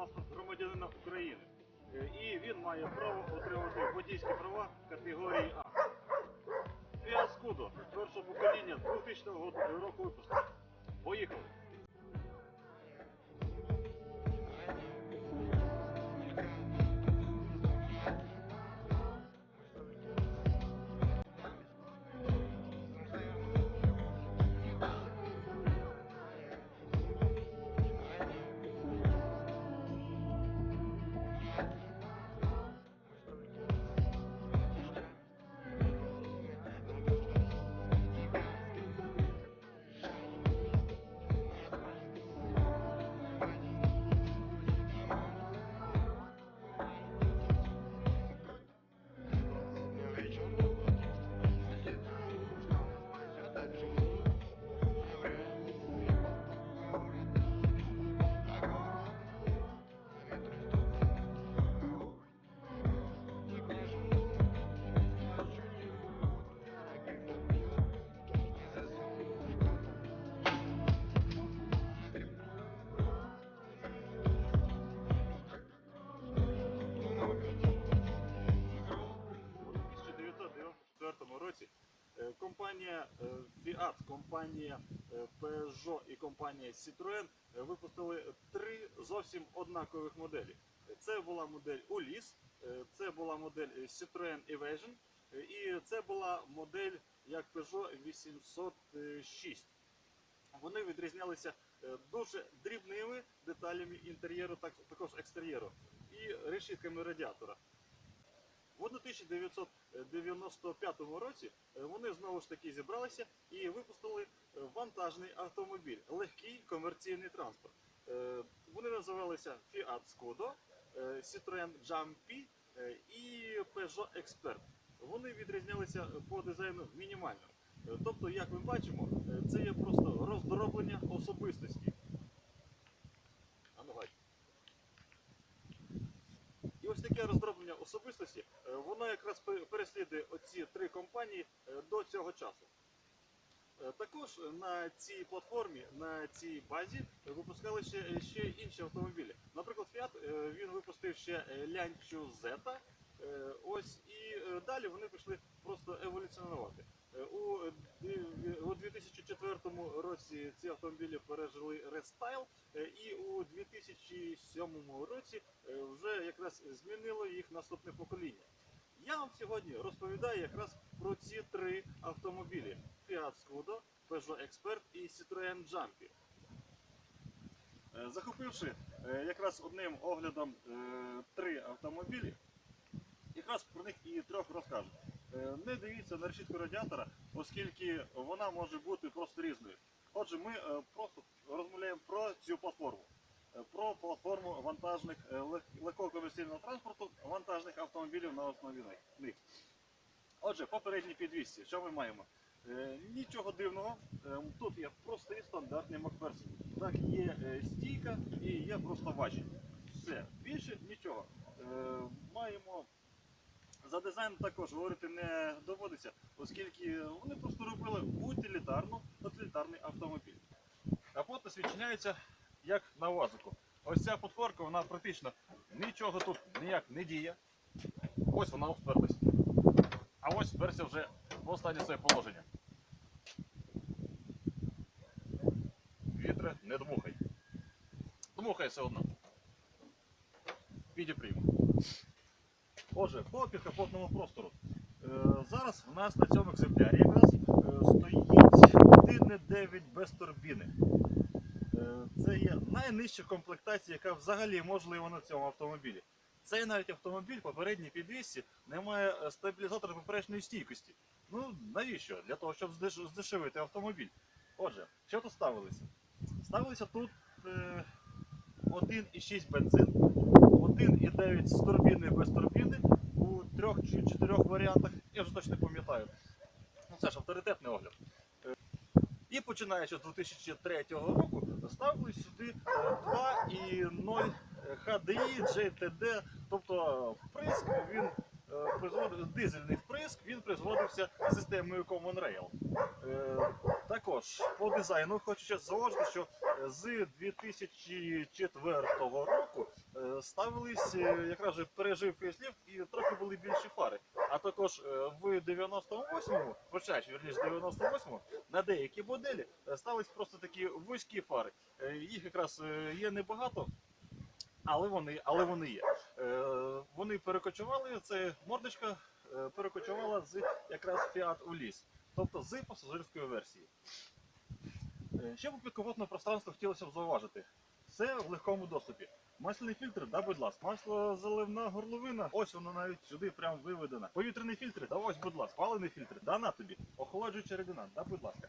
паспорт громадянина України. Е, І він має право отримати водійські права категорії А. Фіаскудо першого покоління 2000 року випуску. Компанія е, Peugeot і компанія Citroën е, випустили три зовсім однакових моделі. Це була модель Ulysse, е, це була модель Citroën Evasion і це була модель як Peugeot 806. Вони відрізнялися дуже дрібними деталями інтер'єру, також екстер'єру і решітками радіатора. В 1995 році е, вони знову ж таки зібралися і випустили е, вантажний автомобіль, легкий комерційний транспорт. Е, Вони називалися Fiat Scudo, е, Citroën Jumpy і Peugeot Expert. Вони відрізнялися по дизайну мінімально. Тобто, як ми бачимо, це є просто роздроблення особистості. А ну, гладь. І ось таке роздроблення особистості, е, воно якраз переслідує оці три компанії е, до цього часу. Е, Також на цій платформі, на цій базі випускали ще, ще інші автомобілі. Наприклад, Fiat він випустив ще Lancia Zeta. Ось і далі вони пішли просто еволюціонувати. У, е, ди- у 2004 році ці автомобілі пережили рестайл, е, і у 2007 році е, вже якраз змінило їх наступне покоління. Я вам сьогодні розповідаю якраз про ці три автомобілі: Fiat Scudo, Peugeot Expert і Citroën Jumpy. Е, Захопивши якраз одним оглядом три автомобілі, якраз про них і трьох розкажу. Е, Не дивіться на решітку радіатора, оскільки вона може бути просто різною. Отже, ми е, просто розмовляємо про цю платформу. Е, Про платформу вантажних лег- легкого комерційного транспорту, вантажних автомобілів на основі них. Отже, попередні підвісці, що ми маємо? Нічого дивного, тут є простий стандартний Макферсон. Так, є стійка і є просто важіль. Все, більше нічого. Маємо за дизайн також говорити не доводиться, оскільки вони просто робили утилітарну, утилітарний автомобіль. Капот нас відчиняється як на вазику. Ось ця подпорка, вона практично нічого тут ніяк не діє. Ось вона вперлась. А ось вперся вже в останнє своє положення. Вітре не дмухай. Дмухай все одно. Підіпрімо. Отже, по підкапотному простору. Е, зараз в нас на цьому екземплярі якраз е, стоїть 1.9 без турбіни. Е, це є найнижча комплектація, яка взагалі можлива на цьому автомобілі. Цей навіть автомобіль попередній підвісці не має стабілізатора поперечної стійкості. Ну навіщо? Для того, щоб здешевити автомобіль. Отже, що тут ставилося? Ставилися тут е, 1,6 бензин, 1,9 з турбіни без турбіни у трьох чи чотирьох варіантах. Я вже точно не пам'ятаю. Ну це ж авторитетний огляд. Е, І починаючи з 2003 року ставили сюди е, 2,0 HDI GTD, тобто вприск він е, призводив, дизельний вприск, він призводився системою Common Rail. Е, Також по дизайну хочу зауважити, що е, з 2004 року е, ставились е, якраз же пережив фейсліфт і трохи були більші фари. А також е, в 98-му, почаючи вірніше 98-му, на деякі моделі е, ставились просто такі вузькі фари. Е, Їх якраз е, є небагато, але вони, але вони є. Е, Вони перекочували, це мордочка е, перекочувала з якраз Fiat Ulysse, тобто з пасажирської версії. Е, Ще по підкапотному пространству хотілося б зауважити. Все в легкому доступі. Масляний фільтр, да, будь ласка. Масло заливна горловина, ось воно навіть сюди прям виведено. Повітряний фільтр, да ось, будь ласка. Паливний фільтр, да на тобі. Охолоджуюча рідина, да, будь ласка.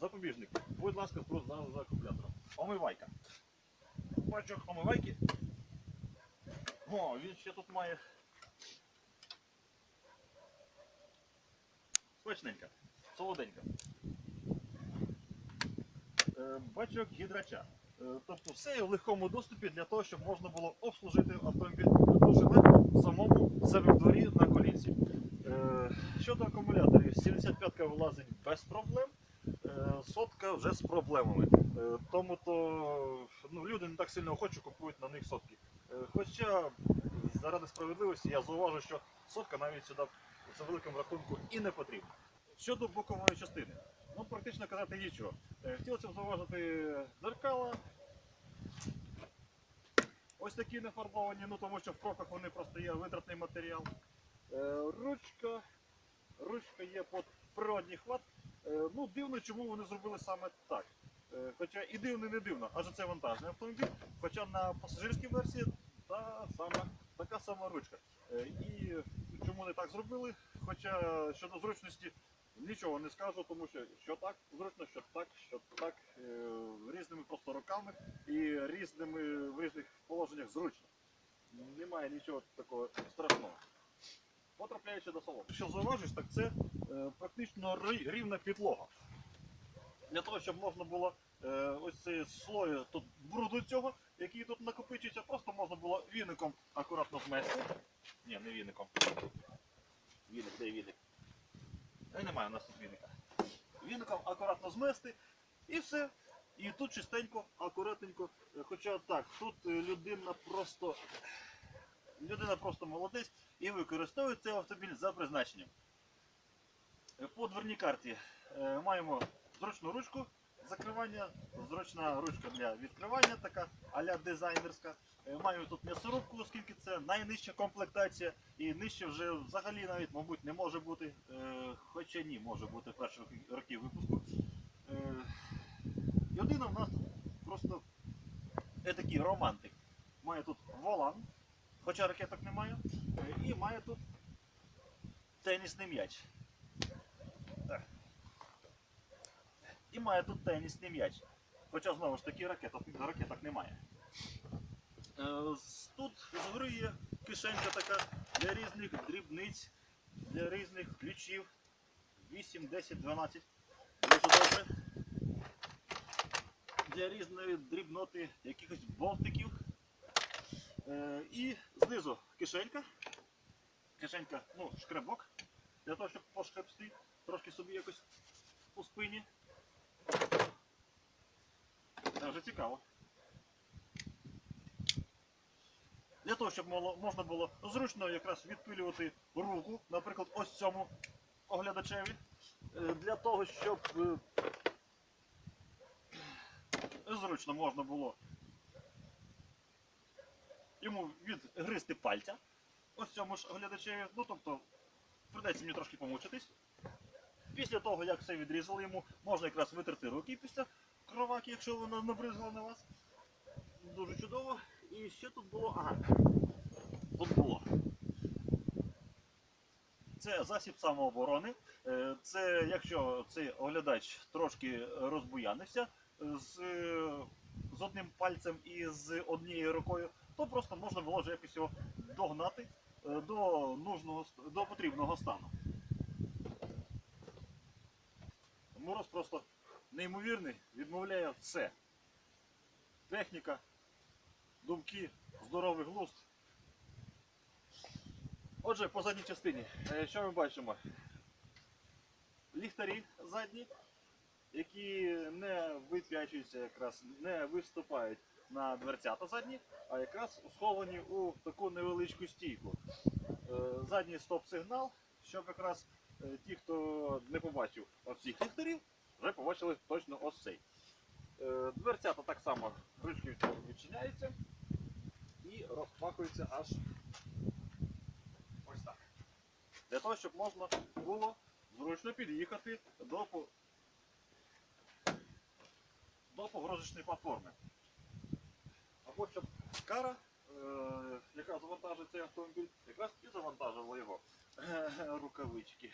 Запобіжник, будь ласка, просто за, за акумулятором. Омивайка. Бачок омивайки. О, він ще тут має. Смачненька, солоденька. Е, Бачок гідрача. Е, Тобто все є в легкому доступі для того, щоб можна було обслужити автомобіль дуже легко самому себе в дворі на колінці. Е, Щодо акумуляторів, 75-ка вилазить без проблем, е, сотка вже з проблемами. Тому то ну, люди не так сильно охоче купують на них сотки. Хоча заради справедливості я зауважу, що сотка навіть сюди за великим рахунку і не потрібна. Щодо бокової частини, ну практично казати нічого. Е, Хотілося б зауважити дзеркала. Ось такі не фарбовані, ну тому що в кроках вони просто є витратний матеріал. Е, Ручка. Ручка є під природній хват. Е, Ну, дивно, чому вони зробили саме так. Хоча і дивно, і не дивно, адже це вантажний автомобіль. Хоча на пасажирській версії та сама, така сама ручка. І чому не так зробили? Хоча щодо зручності нічого не скажу, тому що що так зручно, що так, що так, е, різними просто руками і різними в різних положеннях зручно. Немає нічого такого страшного. Потрапляючи до салону. Що зауважиш, так це е, практично рівна підлога. Для того, щоб можна було е, ось цей слой тут бруду цього, який тут накопичується, просто можна було віником акуратно змести. Ні, не віником. Віник, де віник? Е, Немає у нас тут віника. Віником акуратно змести і все. І тут чистенько, акуратненько. Е, Хоча так, тут е, людина просто людина просто молодець і використовує цей автомобіль за призначенням. Е, По дверній карті маємо зручну ручку закривання, зручна ручка для відкривання, така а-ля дизайнерська. Е, Маємо тут м'ясорубку, оскільки це найнижча комплектація, і нижче вже взагалі навіть, мабуть, не може бути, е, хоча ні, може бути роки, роки випуску. Е, Людина в нас просто такий романтик. Має тут волан, хоча ракеток немає, е, і має тут тенісний м'яч. І має тут тенісний м'яч. Хоча знову ж таки ракеток, ракеток немає. Е, з- Тут згори є кишенька така для різних дрібниць, для різних ключів. 8, 10, 12. Дуже добре. Для різної дрібноти якихось болтиків. Е, І знизу кишенька. Кишенька, ну, шкребок. Для того, щоб пошкребсти трошки собі якось у спині. Це вже цікаво. Для того, щоб можна було зручно якраз відпилювати руку, наприклад, ось цьому оглядачеві. Е, Для того, щоб е, зручно можна було йому відгризти пальця. Ось цьому ж оглядачеві. Ну тобто придеться мені трошки помучитись. Після того, як все відрізали йому, можна якраз витерти руки після кроваки, якщо вона набризгала на вас. Дуже чудово. І ще тут було. Ага. Тут було. Це засіб самооборони. Е, Це якщо цей оглядач трошки розбуянився з, з одним пальцем і з однією рукою, то просто можна було вже якось його догнати е, до нужного до потрібного стану. Мороз просто неймовірний, відмовляє все. Техніка, думки, здоровий глузд. Отже, по задній частині, е, що ми бачимо? Ліхтарі задні, які не вип'ячуються, якраз не виступають на дверцята задні, а якраз сховані у таку невеличку стійку. Е, Задній стоп-сигнал, щоб якраз е, ті, хто не побачив ось цих ліхтарів, вже побачили точно ось цей. Е, Дверцята так само ручки від відчиняються і розпахуються аж ось так. Для того, щоб можна було зручно під'їхати до, до погрузочної платформи. Або щоб кара, е, яка завантажує цей автомобіль, якраз і завантажувала його. Рукавички,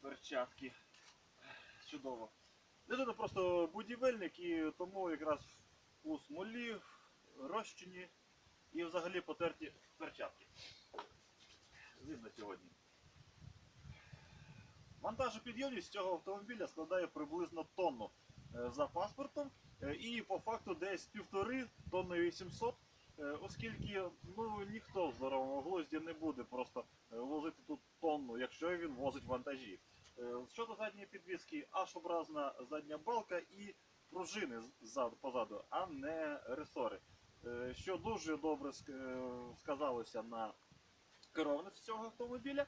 перчатки. Чудово. Людина просто будівельник і тому якраз у смолі, розчині і взагалі потерті перчатки. Зимно сьогодні. Вантажопідйомність цього автомобіля складає приблизно тонну е, за паспортом е, і по факту десь півтори тонни 800, е, оскільки ну, ніхто в здоровому глузді не буде просто возити тут тонну, якщо він возить вантажі. Е, Щодо задньої підвіски, аж образна задня балка і пружини позаду, а не ресори. Е, Що дуже добре е, сказалося на керованості цього автомобіля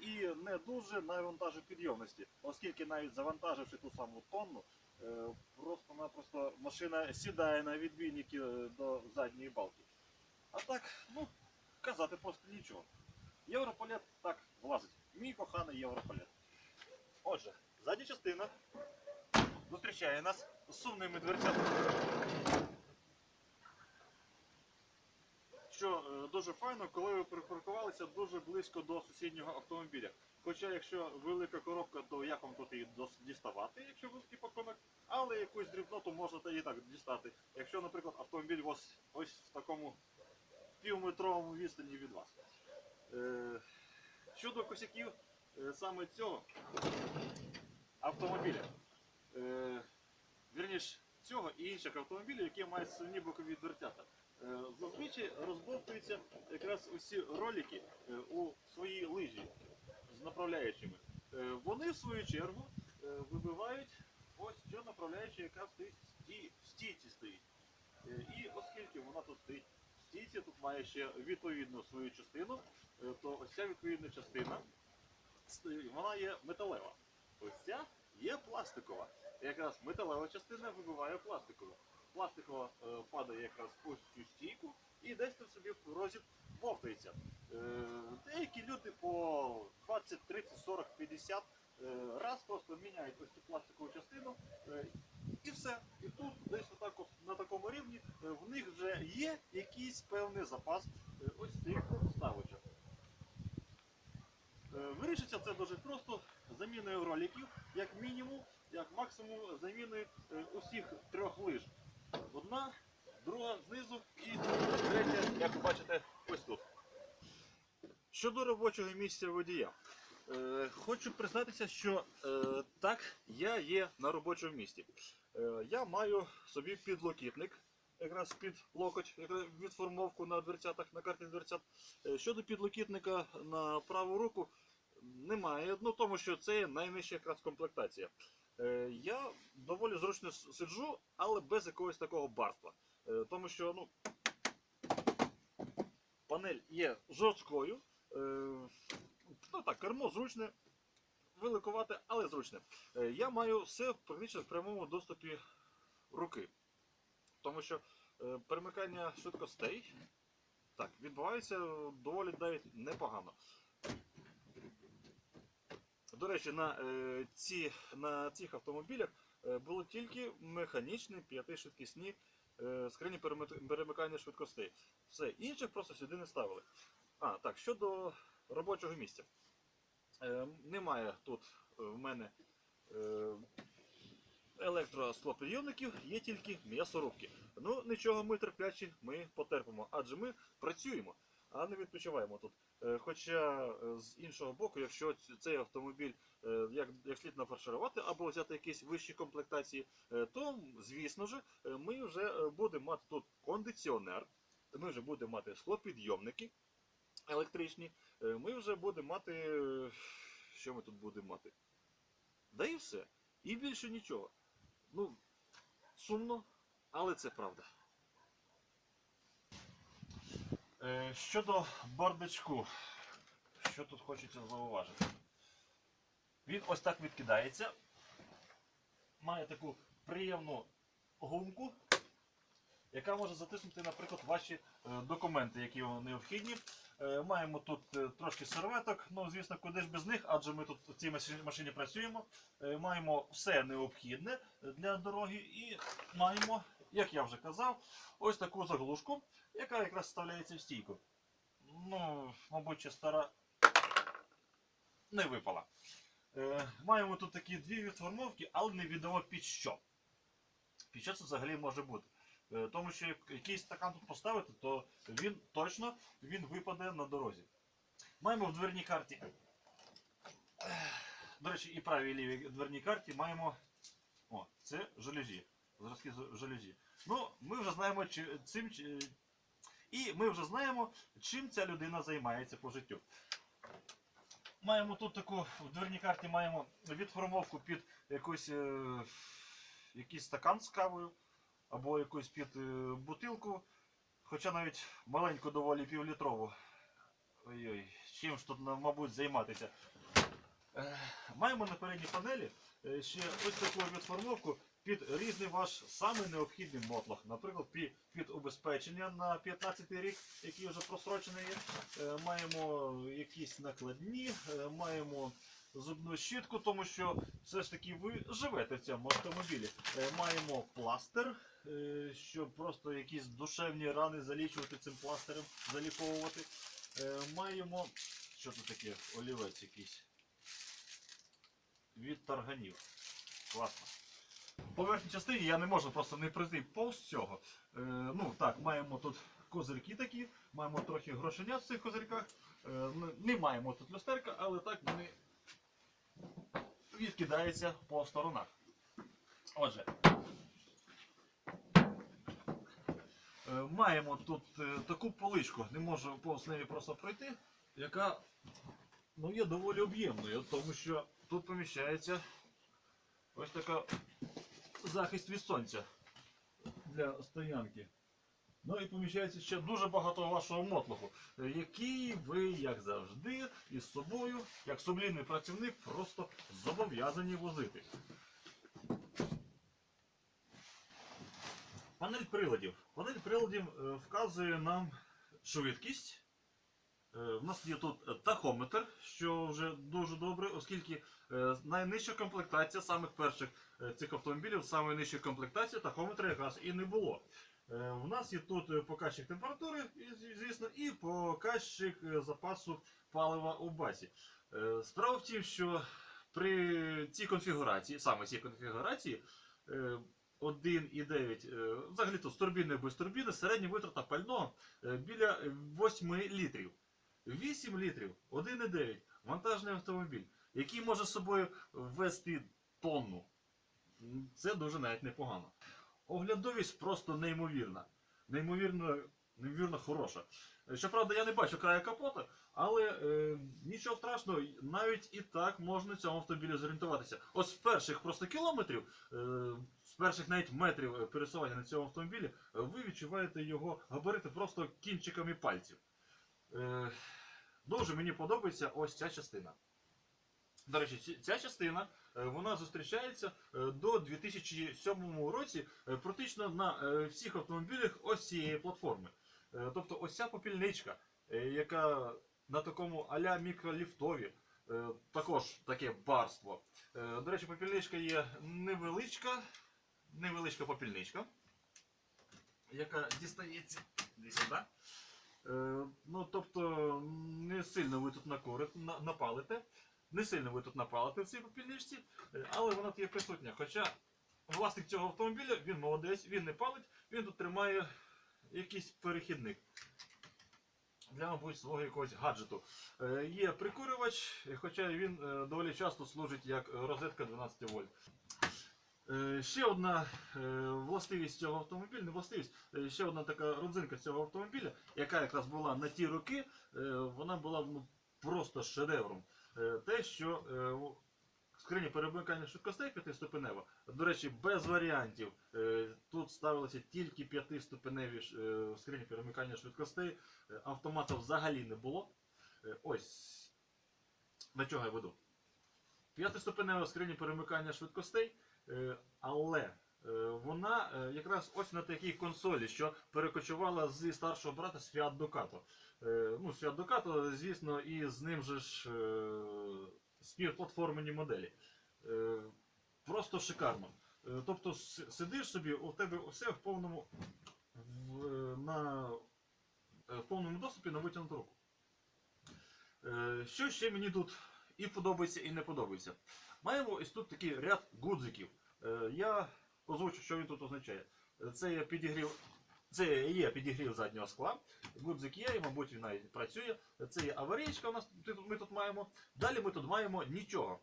і не дуже на вантажопідйомності, оскільки навіть завантаживши ту саму тонну, просто-напросто машина сідає на відбійники до задньої балки. А так, ну, казати просто нічого. Європалет так влазить. Мій коханий європалет. Отже, задня частина зустрічає нас з сумними дверцятами. Що е, дуже файно, коли ви припаркувалися дуже близько до сусіднього автомобіля. Хоча якщо велика коробка, то як вам тут її діставати, якщо великий пакунок, але якусь дрібноту можна і так дістати. Якщо, наприклад, автомобіль ось, ось в такому півметровому відстані від вас. Е, щодо косяків саме цього автомобіля. Е, вірніш, цього і інших автомобілів, які мають сильні бокові дверцята. Е, Зазвичай розбовтуються якраз усі ролики е, у своїй лижі з направляючими. Е, Вони, в свою чергу, е, вибивають ось що направляюча, яка стоїть в стійці стоїть. Е, І оскільки вона тут стоїть в стійці, тут має ще відповідну свою частину, е, то ось ця відповідна частина вона є металева. Ось ця є пластикова. Якраз металева частина вибиває пластикову. Пластикова е, падає якраз ось цю стійку і десь там собі в розіб бовтається. Е, деякі люди по 20, 30, 40, 50 е, раз просто міняють ось цю пластикову частину е, і все. І тут десь отак от, на такому рівні е, в них вже є якийсь певний запас е, ось цих вставочок. Е, Вирішиться це дуже просто заміною роликів, як мінімум, як максимум заміною е, усіх трьох лиж. Одна, друга знизу і третя, як ви бачите, ось тут. Щодо робочого місця водія. Е, хочу признатися, що так, я є на робочому місці. Я маю собі підлокітник, якраз під локоть, відформовку на дверцятах, на карті дверцят. Щодо підлокітника на праву руку, немає. Ну, тому що це найнижча якраз комплектація. Е, я доволі зручно сиджу, але без якогось такого барства. Е, тому що ну, панель є жорсткою. Е, ну так, кермо зручне, великувате, але зручне. Е, я маю все практично в прямому доступі руки. Тому що е, перемикання швидкостей так, відбувається доволі навіть непогано. До речі, на, е, ці, на цих автомобілях е, було тільки механічні п'ятишвидкісні е, скрині перемикання швидкостей. Все, інших просто сюди не ставили. А, так, щодо робочого місця. Немає тут в мене е, електросклопідйомників, є тільки м'ясорубки. Ну, нічого, ми терплячі, ми потерпимо, адже ми працюємо, а не відпочиваємо тут. Е, Хоча е, з іншого боку, якщо цей автомобіль е, як, як слід нафарширувати або взяти якісь вищі комплектації, то, звісно ж, ми вже будемо мати тут кондиціонер, ми вже будемо мати склопідйомники електричні, ми вже будемо мати. Що ми тут будемо мати? Да і все. І більше нічого. Ну, сумно, але це правда. Е, щодо бардачку, що тут хочеться зауважити? Він ось так відкидається. Має таку приємну гумку, яка може затиснути, наприклад, ваші е, документи, які вам необхідні. Е, Маємо тут е, трошки серветок, ну звісно, куди ж без них, адже ми тут в цій машині- працюємо. Е, Маємо все необхідне для дороги і маємо, як я вже казав, ось таку заглушку, яка якраз вставляється в стійку. Ну, мабуть, ще стара не випала. Е, Маємо тут такі дві відформовки, але невідомо під що. Під що це взагалі може бути. Е, Тому що як якийсь стакан тут поставити, то він точно він випаде на дорозі. Маємо в дверній карті. До речі, і правій і лівій дверній карті маємо. О, це жалюзі. Зразки жалюзі. Ну, ми вже знаємо чи, цим. чи- І ми вже знаємо, чим ця людина займається по життю. Маємо тут таку в дверній карті маємо відформовку під якусь, е, якийсь стакан з кавою або якусь під е, бутилку, хоча навіть маленьку доволі півлітрову. Ой-ой, чим ж тут, мабуть, займатися. Е, Маємо на передній панелі е, ще ось таку відформовку під різний ваш самий необхідний мотлох. Наприклад, під, убезпечення на 15 рік, який вже просрочений є. Е, Маємо якісь накладні, е, маємо зубну щітку, тому що все ж таки ви живете в цьому автомобілі. Е, Маємо пластир, щоб просто якісь душевні рани залічувати цим пластирем, заліковувати. Маємо. Що тут таке? Олівець якийсь. Від тарганів. Класно. По верхній частині я не можу просто не пройти повз цього. Е, ну так, маємо тут козирки такі, маємо трохи грошенят в цих козирках. Е, не маємо тут люстерка, але так вони відкидаються по сторонах. Отже. Е, маємо тут е, таку поличку, не можу повз неї просто пройти, яка ну, є доволі об'ємною, тому що тут поміщається ось така захист від сонця для стоянки. Ну і поміщається ще дуже багато вашого мотлоху, який ви, як завжди, із собою, як сумлінний працівник, просто зобов'язані возити. Панель приладів. Панель приладів е, вказує нам швидкість. Е, У нас є тут е, тахометр, що вже дуже добре, оскільки е, найнижча комплектація самих перших е, цих автомобілів, саме нижча комплектація тахометра якраз і не було. Е, У нас є тут е, показчик температури, звісно, і показчик е, запасу палива у базі. Е, Справа в тім, що при цій конфігурації, саме цій конфігурації, е, 1,9, е, взагалі то з турбіною без турбіни, середня витрата пального е, біля 8 літрів. 8 літрів, 1,9, вантажний автомобіль, який може з собою ввести тонну. Це дуже навіть непогано. Оглядовість просто неймовірна. Неймовірно, неймовірно хороша. Щоправда, я не бачу краю капота, але е, нічого страшного, навіть і так можна цьому автомобілі зорієнтуватися. Ось з перших просто кілометрів, е, з перших навіть метрів е, пересування на цьому автомобілі, ви відчуваєте його габарити просто кінчиками пальців. Е, дуже мені подобається ось ця частина. До речі, ця частина е, вона зустрічається е, до 2007 році е, практично на всіх автомобілях ось цієї платформи. Тобто ось ця попільничка, яка на такому аля мікроліфтові, також таке барство. До речі, попільничка є невеличка, невеличка попільничка, яка дістається десь сюди. Е, Ну, тобто, не сильно ви тут напалите. Не сильно ви тут напалите в цій попільничці, е, але вона тут є присутня. Хоча власник цього автомобіля, він молодець, він не палить, він тут тримає якийсь перехідник. Для, мабуть, свого якогось гаджету. Е, Є прикурювач, хоча він доволі часто служить як розетка 12 вольт. Е, Ще одна е, властивість цього автомобіля, не властивість, е, ще одна така родзинка цього автомобіля, яка якраз була на ті роки, вона була ну, просто шедевром. Те, що, скриня перемикання швидкостей п'ятиступенева. До речі, без варіантів. Тут ставилися тільки п'ятиступеневі ш- е, скрині перемикання швидкостей. Автомата взагалі не було. Ось до чого я веду. П'ятиступенева скриня перемикання швидкостей, але е, вона е, якраз ось на такій консолі, що перекочувала зі старшого брата Ducato. Е, Ну, Fiat Ducato, звісно, і з ним же ж е, співплатформені моделі. Е, Просто шикарно. Е, Тобто сидиш собі, у тебе все в повному, в, е, на, е, в повному доступі на витягнуту руку. Е, Що ще мені тут і подобається, і не подобається. Маємо ось тут такий ряд гудзиків. Е, Я озвучу, що він тут означає. Це є підігрів. Це є підігрів заднього скла. Гудзик є, і, мабуть, він навіть працює. Це є аварійка, у нас ми тут маємо. Далі ми тут маємо нічого.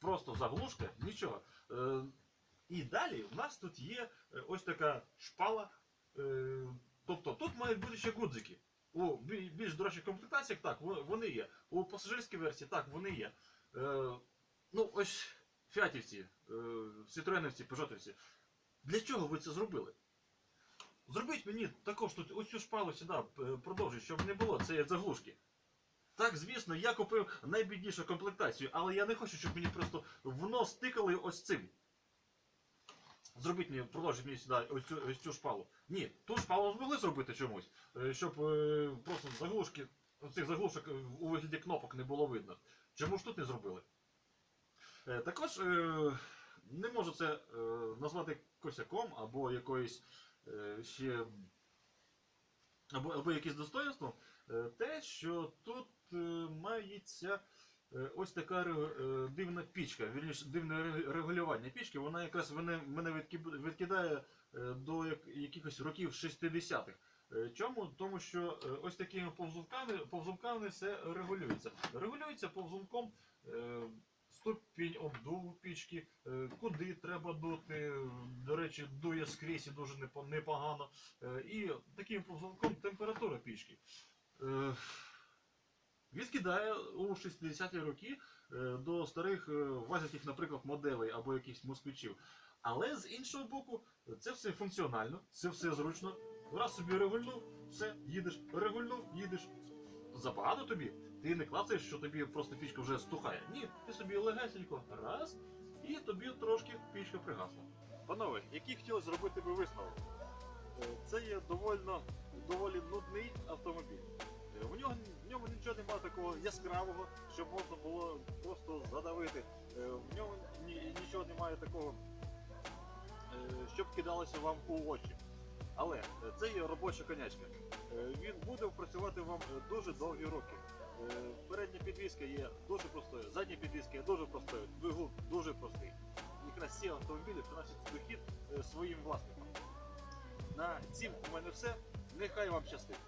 Просто заглушка, нічого. Е, І далі в нас тут є е, ось така шпала. Тобто тут мають бути ще гудзики. У більш дорожчих комплектаціях так, вони є. У пасажирській версії так, вони є. Ну, ось фіатівці, е, сітроенівці, пежотівці. Для чого ви це зробили? Зробіть мені також тут ось цю шпалу сюди е, продовжуй, щоб не було цієї заглушки. Так, звісно, я купив найбіднішу комплектацію, але я не хочу, щоб мені просто в нос тикали ось цим. Зробіть мені, продовжіть мені сюди ось цю, ось цю шпалу. Ні, ту шпалу змогли зробити чомусь, е, щоб просто заглушки, цих заглушок у вигляді кнопок не було видно. Чому ж тут не зробили? Е, Також е, не можу це е, назвати косяком або якоюсь ще. Або, або якесь достоинство. Те, що тут мається ось така дивна пічка, вірніше, дивне регулювання пічки, вона якраз мене, відкидає до якихось років 60-х. Е, Чому? Тому що ось такими повзунками, повзунками все регулюється. Регулюється повзунком ступінь обдуву пічки, е, куди треба дути. До речі, дує скрізь і дуже непогано. Е, І таким повзунком температура пічки. Е, Відкидає у 60-ті роки до старих вазиків, наприклад, моделей або якихось москвичів. Але з іншого боку, це все функціонально, це все зручно. Раз собі регульнув, все, їдеш, регульнув, їдеш. Забагато тобі. Ти не клацаєш, що тобі просто пічка вже стухає. Ні, ти собі легесенько раз, і тобі трошки пічка пригасла. Панове, який хотіли зробити би висновок? Е, Це є доволі, доволі нудний автомобіль. Е, У нього в ньому нічого немає такого яскравого, щоб можна було просто задавити. Е, В ньому ні- нічого немає такого, щоб кидалося вам у очі. Але це є робоча конячка. Він буде працювати вам дуже довгі роки. Е, Передня підвізка є дуже простою, задня підвізка є дуже простою, двигун дуже простий. Якраз ці автомобілі приносять дохід е, своїм власникам. На цім у мене все. Нехай вам щастить.